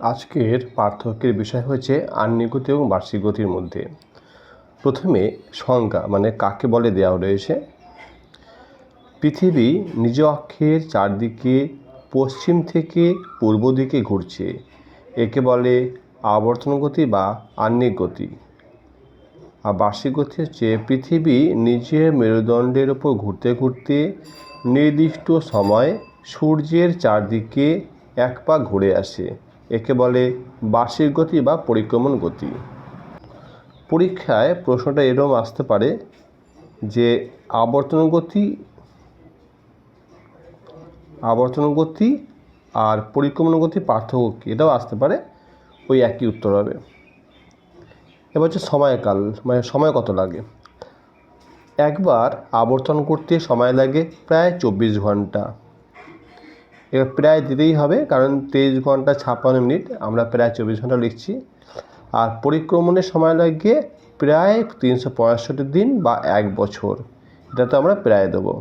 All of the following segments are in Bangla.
আজকের পার্থক্যের বিষয় হচ্ছে আহ্নিক গতি এবং বার্ষিক গতির মধ্যে। প্রথমে সংজ্ঞা মানে কাকে বলে দেওয়া রয়েছে? পৃথিবী নিজ অক্ষের চারদিকে পশ্চিম থেকে পূর্ব দিকে ঘুরছে, একে বলে আবর্তন গতি বা আহ্নিক গতি। আর বার্ষিক গতি হচ্ছে পৃথিবী নিজের মেরুদণ্ডের ওপর ঘুরতে ঘুরতে নির্দিষ্ট সময় সূর্যের চারদিকে এক পা ঘুরে আসে। একে বলে বার্ষিক গতি বা পরিক্রমণ গতি। পরীক্ষায় প্রশ্নটা এরকম আসতে পারে যে আবর্তন গতি আবর্তন গতি আর পরিক্রমণ গতি পার্থক্য কী? এটাও আসতে পারে, ওই একই উত্তর হবে। এবার হচ্ছে সময়কাল মানে সময় কত লাগে? একবার আবর্তন করতে সময় লাগে প্রায় চব্বিশ ঘণ্টা। এবার প্রায় দিতেই হবে, কারণ তেইশ ঘণ্টা ছাপ্পান্ন মিনিট আমরা প্রায় চব্বিশ ঘণ্টা লিখছি। আর পরিক্রমণের সময় লাগে প্রায় তিনশো পঁয়ষট্টি দিন বা এক বছর, এটা তো আমরা প্রায় দেবো।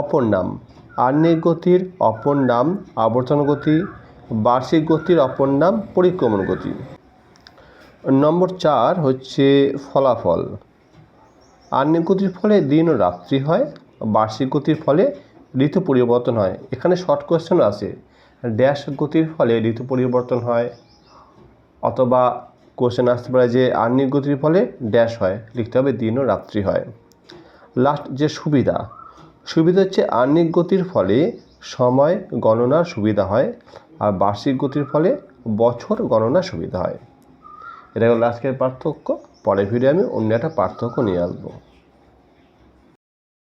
অপর নাম আহ্নিক গতির অপর নাম, আবর্তন গতি, বার্ষিক গতির অপর নাম, পরিক্রমণ গতি। নম্বর চার হচ্ছে ফলাফল। আহ্নিক গতির ফলে দিন ও রাত্রি হয়, বার্ষিক গতির ফলে ঋতু পরিবর্তন হয়। এখানে শর্ট কোয়েশ্চেন আছে। ড্যাশ গতির ফলে ঋতু পরিবর্তন হয় অথবা কোশ্চেন আসতে পারে যে আহ্নিক গতির ফলে ড্যাশ হয়। লিখতে হবে দিন ও রাত্রি হয়। লাস্ট যে সুবিধা সুবিধা হচ্ছে আহ্নিক গতির ফলে সময় গণনার সুবিধা হয় আর বার্ষিক গতির ফলে বছর গণনার সুবিধা হয়। এটা হলো আজকের পার্থক্য। পরের ভিডিও আমি অন্য একটা পার্থক্য নিয়ে আসব।